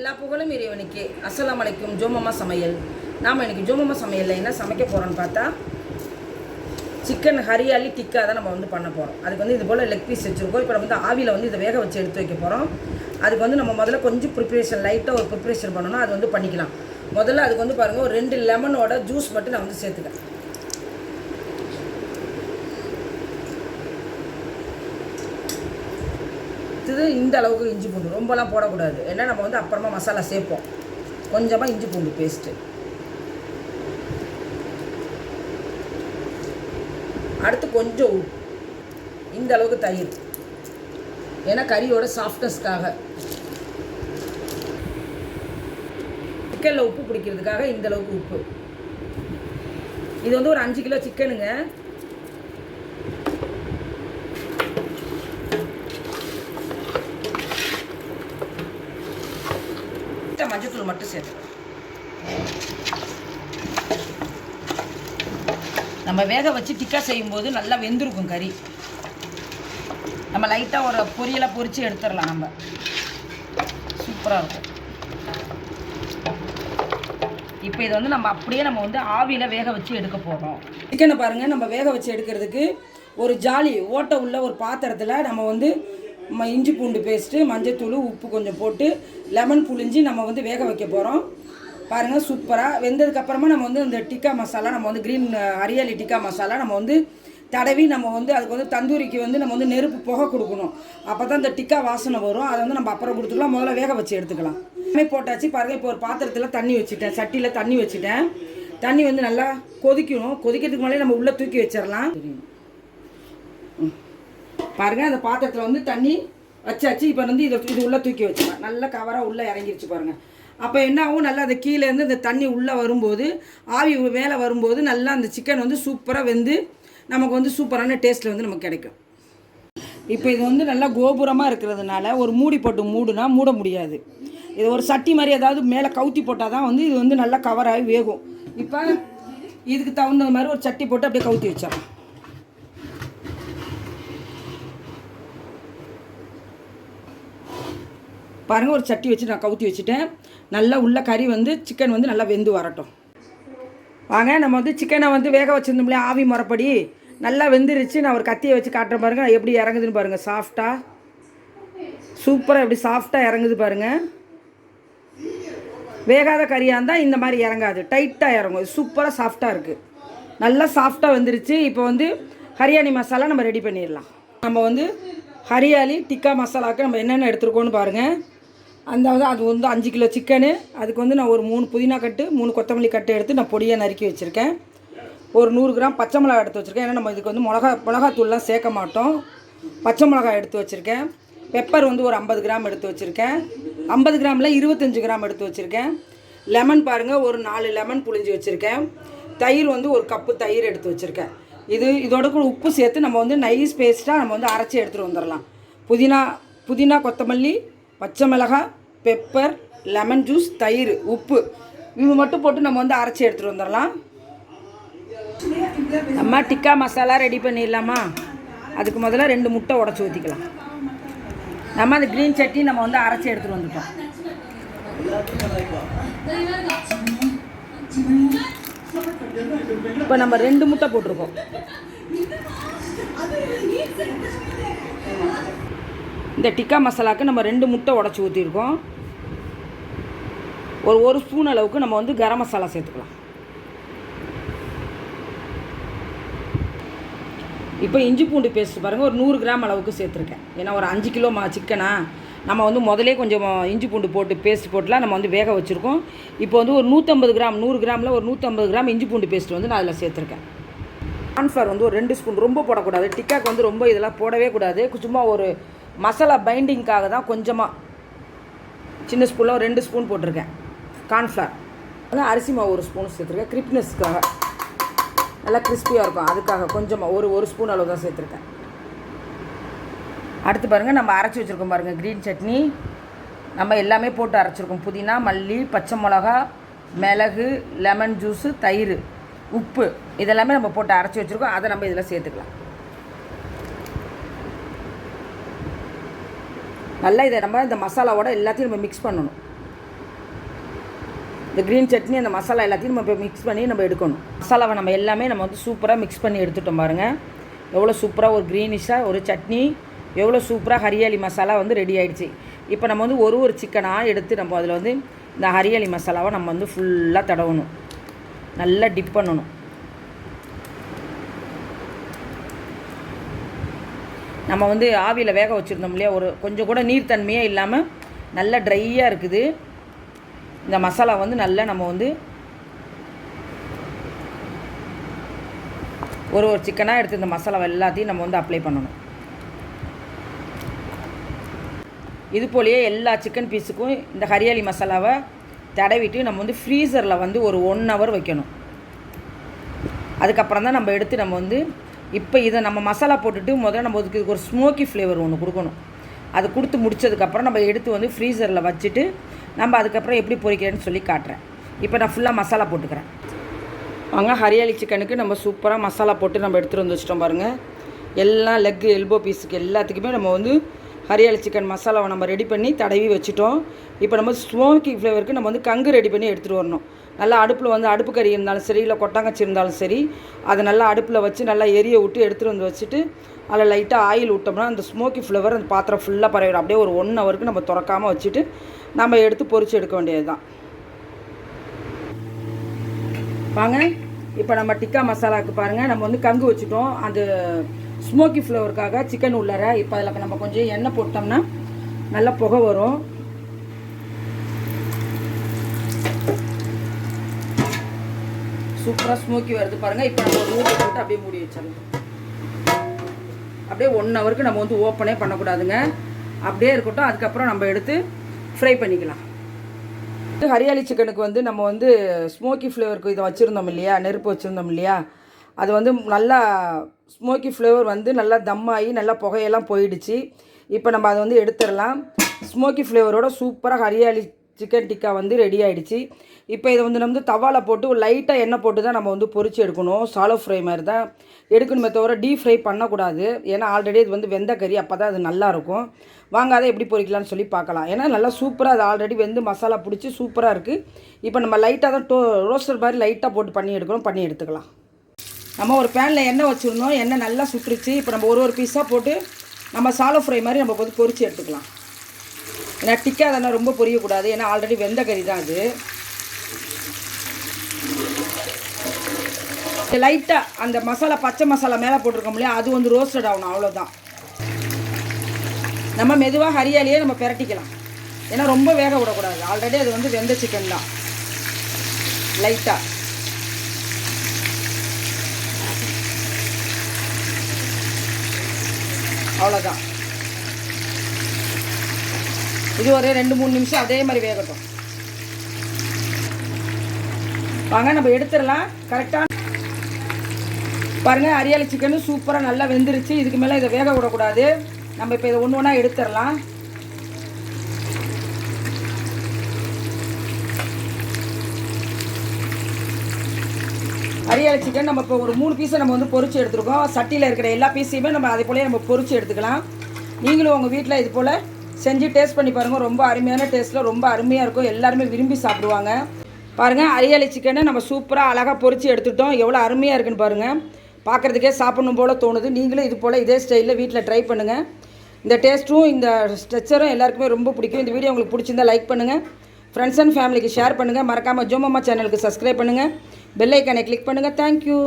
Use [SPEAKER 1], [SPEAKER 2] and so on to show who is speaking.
[SPEAKER 1] எல்லா புகழும் இறைவனுக்கு. அஸ்லாம் அலைக்கும். ஜோமம்மா சமையல். நாம் இன்றைக்கி ஜோமம்மா சமையலில் என்ன சமைக்க போகிறோன்னு பார்த்தா சிக்கன் ஹரியாலி டிக்கா தான் நம்ம வந்து பண்ண போகிறோம் அதுக்கு வந்து இது போல் லெக் பீஸ் வச்சுருக்கோம். இப்போ நம்ம வந்து ஆவியில் வந்து இதை வேக வச்சு எடுத்து வைக்க போகிறோம் அதுக்கு வந்து நம்ம முதல்ல கொஞ்சம் ப்ரிப்பரேஷன் லைட்டாக ஒரு ப்ரிப்பரேஷன் பண்ணணும். அது வந்து பண்ணிக்கலாம். முதல்ல அதுக்கு வந்து பாருங்கள் ஒரு ரெண்டு லெமனோட ஜூஸ் மட்டும் நான் வந்து சேர்த்துக்கிறேன். அடுத்தது இந்த அளவுக்கு இஞ்சி பூண்டு. ரொம்பலாம் போடக்கூடாது. ஏன்னா நம்ம வந்து அப்புறமா மசாலா சேர்ப்போம். கொஞ்சமாக இஞ்சி பூண்டு பேஸ்ட்டு அடுத்து கொஞ்சம் உப்பு. இந்த அளவுக்கு தயிர். ஏன்னா கறியோட சாஃப்ட்னஸ்க்காக சிக்கனில் உப்பு பிடிக்கிறதுக்காக இந்த அளவுக்கு உப்பு. இது வந்து ஒரு அஞ்சு கிலோ சிக்கனுங்க. மஞ்சத்தூள் மட்டும் சேர்த்து. நம்ம வேக வச்சு டிக்கா செய்யும்போது நல்லா வெந்திருக்கும் கறி. நம்ம லைட்டாக ஒரு பொரியலை பொரித்து எடுத்துடலாம் நம்ம. சூப்பராக இருக்கும். இப்போ இதை வந்து நம்ம அப்படியே நம்ம வந்து ஆவியில் வேக வச்சு எடுக்க போகிறோம் சிக்கனை பாருங்கள் நம்ம வேக வச்சு எடுக்கிறதுக்கு ஒரு ஜாலி ஓட்டை உள்ள ஒரு பாத்திரத்தில் நம்ம வந்து இஞ்சி பூண்டு பேஸ்ட்டு மஞ்சத்தூள் உப்பு கொஞ்சம் போட்டு லெமன் புழிஞ்சி நம்ம வந்து வேக வைக்க போகிறோம் பாருங்கள் சூப்பராக வெந்ததுக்கப்புறமா நம்ம வந்து இந்த டிக்கா மசாலா நம்ம வந்து க்ரீன் அரியாலி டிக்கா மசாலா நம்ம வந்து தடவி நம்ம வந்து அதுக்கு வந்து தந்தூரிக்கு வந்து நம்ம வந்து நெருப்பு புகை கொடுக்கணும். அப்போ தான் இந்த டிக்கா வாசனை வரும். அதை வந்து நம்ம அப்புறம் கொடுத்துக்கலாம். முதல்ல வேக வச்சு எடுத்துக்கலாம். எல்லாமே போட்டாச்சு. பாருங்கள் இப்போ ஒரு பாத்திரத்தில் தண்ணி வச்சுட்டேன். சட்டியில் தண்ணி வச்சுட்டேன். தண்ணி வந்து நல்லா கொதிக்கணும். கொதிக்கிறதுக்கு முன்னாலே நம்ம உள்ளே தூக்கி வச்சிடலாம். பாருங்க அந்த பாத்திரத்தில் வந்து தண்ணி வச்சாச்சு. இப்போ வந்து இதை இது உள்ளே தூக்கி வச்சிடலாம் நல்லா கவராக உள்ளே இறங்கிருச்சு பாருங்க. அப்போ என்ன ஆகும்? நல்லா அந்த கீழேருந்து இந்த தண்ணி உள்ளே வரும்போது ஆவி மேலே வரும்போது நல்லா அந்த சிக்கன் வந்து சூப்பராக வெந்து நமக்கு வந்து சூப்பரான டேஸ்ட்டில் வந்து நமக்கு கிடைக்கும். இப்போ இது வந்து நல்லா கோபுரமாக இருக்கிறதுனால ஒரு மூடி போட்டு மூடுனா மூட முடியாது. இது ஒரு சட்டி மாதிரி ஏதாவது மேலே கவுத்தி போட்டால் தான் வந்து இது வந்து நல்லா கவர் ஆகி வேகும். இப்போ இதுக்கு தகுந்த மாதிரி ஒரு சட்டி போட்டு அப்படியே கவுத்தி வச்சிடலாம். பாருங்கள் ஒரு சட்டி வச்சு நான் கவுத்தி வச்சுட்டேன். நல்லா உள்ள கறி வந்து சிக்கன் வந்து நல்லா வெந்து வரட்டும். வாங்க நம்ம வந்து சிக்கனை வந்து வேக வச்சுருந்தோம்லையே ஆவி முறைப்படி. நல்லா வெந்துருச்சு. நான் ஒரு கத்தியை வச்சு காட்டுறேன் பாருங்கள் எப்படி இறங்குதுன்னு பாருங்கள் சாஃப்டாக சூப்பராக எப்படி சாஃப்டாக இறங்குது பாருங்கள் வேகாத கறியாக இருந்தால் இந்த மாதிரி இறங்காது. டைட்டாக இறங்கும். சூப்பராக சாஃப்டாக இருக்குது நல்லா சாஃப்டாக வந்துருச்சு. இப்போ வந்து ஹரியாணி மசாலா நம்ம ரெடி பண்ணிடலாம். நம்ம வந்து ஹரியாலி டிக்கா மசாலாவுக்கு நம்ம என்னென்ன எடுத்துருக்கோன்னு பாருங்கள் அந்த வந்து அது வந்து அஞ்சு கிலோ சிக்கனு. அதுக்கு வந்து நான் ஒரு மூணு புதினா கட்டு மூணு கொத்தமல்லி கட்டு எடுத்து நான் பொடியாக நறுக்கி வச்சுருக்கேன். ஒரு நூறு கிராம் பச்சை மிளகா எடுத்து வச்சுருக்கேன். ஏன்னா நம்ம இதுக்கு வந்து மிளகா மிளகாத்தூள்லாம் சேர்க்க மாட்டோம். பச்சை மிளகா எடுத்து வச்சுருக்கேன். பெப்பர் வந்து ஒரு ஐம்பது கிராம் எடுத்து வச்சுருக்கேன். ஐம்பது கிராமில் இருபத்தஞ்சு கிராம் எடுத்து வச்சுருக்கேன். லெமன் பாருங்கள் ஒரு நாலு லெமன் புழிஞ்சு வச்சுருக்கேன். தயிர் வந்து ஒரு கப்பு தயிர் எடுத்து வச்சுருக்கேன். இது இதோட கூட உப்பு சேர்த்து நம்ம வந்து நைஸ் பேஸ்ட்டாக நம்ம வந்து அரைச்சி எடுத்துகிட்டு வந்துடலாம் புதினா புதினா கொத்தமல்லி பச்சை மிளகாய் பெப்பர் லெமன் ஜூஸ் தயிர் உப்பு. இது மட்டும் போட்டு நம்ம வந்து அரைச்சி எடுத்துகிட்டு வந்துடலாம். நம்ம டிக்கா மசாலா ரெடி பண்ணிடலாமா? அதுக்கு முதல்ல ரெண்டு முட்டை உடச்சி ஊற்றிக்கலாம் நம்ம அந்த க்ரீன் சட்னி நம்ம வந்து அரைச்சி எடுத்துகிட்டு வந்துட்டோம். இப்போ நம்ம ரெண்டு முட்டை போட்டிருக்கோம். இந்த டிக்கா மசாலாவுக்கு நம்ம ரெண்டு முட்டை உடச்சி ஊற்றிருக்கோம் ஒரு ஒரு ஸ்பூன் அளவுக்கு நம்ம வந்து கரம் மசாலா சேர்த்துக்கலாம். இப்போ இஞ்சி பூண்டு பேஸ்ட் பாருங்கள் ஒரு நூறு கிராம் அளவுக்கு சேர்த்துருக்கேன். ஏன்னா ஒரு அஞ்சு கிலோ மா சிக்கனா நம்ம வந்து முதலே கொஞ்சம் இஞ்சி பூண்டு போட்டு பேஸ்ட் போட்டுலாம் நம்ம வந்து வேக வச்சுருக்கோம். இப்போ வந்து ஒரு நூற்றம்பது கிராம் நூறு கிராமில் ஒரு நூற்றம்பது கிராம் இஞ்சி பூண்டு பேஸ்ட் வந்து நான் அதில் சேர்த்துருக்கேன். கார்ன்ஃப்ளவர் வந்து ஒரு ரெண்டு ஸ்பூன் ரொம்ப போடக்கூடாது. டிக்காக்கு வந்து ரொம்ப இதெல்லாம் போடவே கூடாது. சும்மா ஒரு மசாலா பைண்டிங்க்காக தான் கொஞ்சமாக சின்ன ஸ்பூனில் ஒரு ரெண்டு ஸ்பூன் போட்டிருக்கேன். கார்ன்ஃப்ளவர் வந்து அரிசி மாவு ஒரு ஸ்பூன் சேர்த்துருக்கேன். கிரிப்னஸ்க்காக நல்லா கிறிஸ்பியாக இருக்கும். அதுக்காக கொஞ்சமாக ஒரு ஒரு ஸ்பூன் அளவு தான் சேர்த்துருக்கேன். அடுத்து பாருங்கள் நம்ம அரைச்சி வச்சுருக்கோம் பாருங்கள் க்ரீன் சட்னி. நம்ம எல்லாமே போட்டு அரைச்சிருக்கோம். புதினா மல்லி பச்சை மிளகா மிளகு லெமன் ஜூஸு தயிர் உப்பு இதெல்லாமே நம்ம போட்டு அரைச்சி வச்சுருக்கோம். அதை நம்ம இதில் சேர்த்துக்கலாம். நல்லா இதை நம்ம இந்த மசாலாவோட எல்லாத்தையும் நம்ம மிக்ஸ் பண்ணணும். இந்த க்ரீன் சட்னி அந்த மசாலா எல்லாத்தையும் நம்ம மிக்ஸ் பண்ணி நம்ம எடுக்கணும். மசாலாவை நம்ம எல்லாமே நம்ம வந்து சூப்பராக மிக்ஸ் பண்ணி எடுத்துட்டோம் பாருங்கள் எவ்வளோ சூப்பராக ஒரு க்ரீனிஷாக ஒரு சட்னி எவ்வளோ சூப்பராக ஹரியாலி மசாலா வந்து ரெடி ஆகிடுச்சு இப்போ நம்ம வந்து ஒரு ஒரு சிக்கனாக எடுத்து நம்ம அதில் வந்து இந்த ஹரியாலி மசாலாவை நம்ம வந்து ஃபுல்லாக தடவணும். நல்லா டிப் பண்ணணும். நம்ம வந்து ஆவியில் வேக வச்சுருந்தோம் இல்லையா? ஒரு கொஞ்சம் கூட நீர்த்தன்மையே இல்லாமல் நல்லா ட்ரையாக இருக்குது. இந்த மசாலா வந்து நல்லா நம்ம வந்து ஒரு ஒரு சிக்கனாக எடுத்து இந்த மசாலா எல்லாத்தையும் நம்ம வந்து அப்ளை பண்ணணும். இது போலயே எல்லா சிக்கன் பீஸுக்கும் இந்த ஹரியாலி மசாலாவை தடவிட்டு நம்ம வந்து ஃப்ரீசரில் வந்து ஒரு ஒன் ஹவர் வைக்கணும். அதுக்கப்புறம் தான் நம்ம எடுத்து நம்ம வந்து இப்போ இதை நம்ம மசாலா போட்டுட்டு முதல்ல நம்ம இதுக்கு ஒரு ஸ்மோக்கி ஃப்ளேவர் ஒன்று கொடுக்கணும். அது கொடுத்து முடிச்சதுக்கப்புறம் நம்ம எடுத்து வந்து ஃப்ரீசரில் வச்சுட்டு நம்ம அதுக்கப்புறம் எப்படி பொரிக்கிறேன்னு சொல்லி காட்டுறேன். இப்போ நான் ஃபுல்லாக மசாலா போட்டுக்கிறேன். வாங்க ஹரியாலி சிக்கனுக்கு நம்ம சூப்பராக மசாலா போட்டு நம்ம எடுத்துகிட்டு வந்து வச்சிட்டோம் பாருங்கள் எல்லாம் லெக்கு எல்போ பீஸுக்கு எல்லாத்துக்குமே நம்ம வந்து ஹரியாலி சிக்கன் மசாலாவை நம்ம ரெடி பண்ணி தடவி வச்சுட்டோம். இப்போ நம்ம ஸ்மோக்கி ஃப்ளேவருக்கு நம்ம வந்து கங்கு ரெடி பண்ணி எடுத்துகிட்டு வரணும். நல்லா அடுப்பில் வந்து அடுப்பு கறி இருந்தாலும் சரி இல்லை கொட்டாங்கச்சி இருந்தாலும் சரி அதை நல்லா அடுப்பில் வச்சு நல்லா எரிய விட்டு எடுத்துகிட்டு வந்து வச்சுட்டு அதில் லைட்டாக ஆயில் விட்டோம்னா அந்த ஸ்மோக்கி ஃப்ளவர் அந்த பாத்திரம் ஃபுல்லாக பரவிடும். அப்படியே ஒரு ஒன் ஹவருக்கு நம்ம திறக்காமல் வச்சுட்டு நம்ம எடுத்து பொறிச்சு எடுக்க வேண்டியது தான் வாங்க இப்போ நம்ம டிக்கா மசாலாவுக்கு பாருங்கள் நம்ம வந்து கங்கு வச்சுட்டோம். அந்த ஸ்மோக்கி ஃப்ளவருக்காக சிக்கன் உள்ளார இப்போ அதில் நம்ம கொஞ்சம் எண்ணெய் போட்டோம்னா நல்லா புகை வரும். சூப்பராக ஸ்மோக்கி வருது பாருங்கள் இப்போ நம்ம மூடி போட்டு அப்படியே மூடி வச்சிடலாம். அப்படியே ஒன் ஹவருக்கு நம்ம வந்து ஓப்பனே பண்ணக்கூடாதுங்க. அப்படியே இருக்கட்டும். அதுக்கப்புறம் நம்ம எடுத்து ஃப்ரை பண்ணிக்கலாம். இது ஹரியாலி சிக்கனுக்கு வந்து நம்ம வந்து ஸ்மோக்கி ஃப்ளேவருக்கு இதை வச்சுருந்தோம் இல்லையா? நெருப்பு வச்சுருந்தோம் இல்லையா? அது வந்து நல்லா ஸ்மோக்கி ஃப்ளேவர் வந்து நல்லா தம்மாகி நல்லா புகையெல்லாம் போயிடுச்சு. இப்போ நம்ம அதை வந்து எடுத்துடலாம். ஸ்மோக்கி ஃப்ளேவரோட சூப்பராக ஹரியாலி சிக்கன் டிக்கா வந்து ரெடி ஆகிடுச்சு இப்போ இதை வந்து நம்ம வந்து தவாவில் போட்டு ஒரு லைட்டாக எண்ணெய் போட்டு தான் நம்ம வந்து பொறிச்சு எடுக்கணும். சாலோ ஃப்ரை மாதிரி தான் எடுக்கணுமே தவிர டீப் ஃப்ரை பண்ணக்கூடாது. ஏன்னா ஆல்ரெடி இது வந்து வெந்த கறி அப்போ தான் அது நல்லாயிருக்கும் வாங்க அதை எப்படி பொரிக்கலாம்னு சொல்லி பார்க்கலாம். ஏன்னா நல்லா சூப்பராக அது ஆல்ரெடி வெந்து மசாலா பிடிச்சி சூப்பராக இருக்குது இப்போ நம்ம லைட்டாக தான் டோ ரோஸ்டர் மாதிரி லைட்டாக போட்டு பண்ணி எடுக்கணும். பண்ணி எடுத்துக்கலாம். நம்ம ஒரு பேனில் எண்ணெய் வச்சுருந்தோம். எண்ணெய் நல்லா சுட்டுருச்சு இப்போ நம்ம ஒரு ஒரு பீஸாக போட்டு நம்ம சாலோ ஃப்ரை மாதிரி நம்ம வந்து பொறிச்சு எடுத்துக்கலாம். ஏன்னா டிக்கா ரொம்ப பொரியக்கூடாது ஏன்னா ஆல்ரெடி வெந்த கறி தான் அது. லைட்டாக அந்த மசாலா பச்சை மசாலா மேலே போட்டிருக்கோம் இல்லையா அது வந்து ரோஸ்டட் ஆகணும் அவ்வளோதான் நம்ம மெதுவாக ஹரியாலியே நம்ம பிரட்டிக்கலாம். ஏன்னா ரொம்ப வேக விடக்கூடாது. ஆல்ரெடி அது வந்து வெந்த சிக்கன் தான். லைட்டாக அவ்வளோதான் இது ஒரு ரெண்டு மூணு நிமிஷம் அதே மாதிரி வேகட்டும். வாங்க நம்ம எடுத்துடலாம். கரெக்டாக பாருங்கள் அரியாலி சிக்கன் சூப்பராக நல்லா வெந்துருச்சு. இதுக்கு மேலே இதை வேக விடக்கூடாது. நம்ம இப்போ இதை ஒன்று ஒன்றா எடுத்துடலாம். அரியாலி சிக்கன் நம்ம இப்போ ஒரு மூணு பீஸை நம்ம வந்து பொறிச்சு எடுத்துருக்கோம். சட்டியில் இருக்கிற எல்லா பீஸையுமே நம்ம அதே போலயே நம்ம பொறிச்சு எடுத்துக்கலாம். நீங்களும் உங்கள் வீட்டில் இது போல் செஞ்சு டேஸ்ட் பண்ணி பாருங்கள் ரொம்ப அருமையான டேஸ்ட்டில் ரொம்ப அருமையாக இருக்கும். எல்லாருமே விரும்பி சாப்பிடுவாங்க. பாருங்கள் அரியாலி சிக்கனை நம்ம சூப்பராக அழகாக பொறிச்சு எடுத்துட்டோம் எவ்வளோ அருமையாக இருக்குன்னு பாருங்கள் பார்க்குறதுக்கே சாப்பிடணும் போல் தோணுது. நீங்களும் இது போல் இதே ஸ்டைலில் வீட்டில் ட்ரை பண்ணுங்கள் இந்த டேஸ்ட்டும் இந்த ஸ்ட்ரெச்சரும் எல்லாருக்குமே ரொம்ப பிடிக்கும். இந்த வீடியோ உங்களுக்கு பிடிச்சிருந்தா லைக் பண்ணுங்கள் ஃப்ரெண்ட்ஸ் அண்ட் ஃபேமிலிக்கு ஷேர் பண்ணுங்கள் மறக்காமல் ஜோமம்மா சேனலுக்கு சப்ஸ்கிரைப் பண்ணுங்கள் பெல்லைக்கானை கிளிக் பண்ணுங்கள் தேங்க்யூ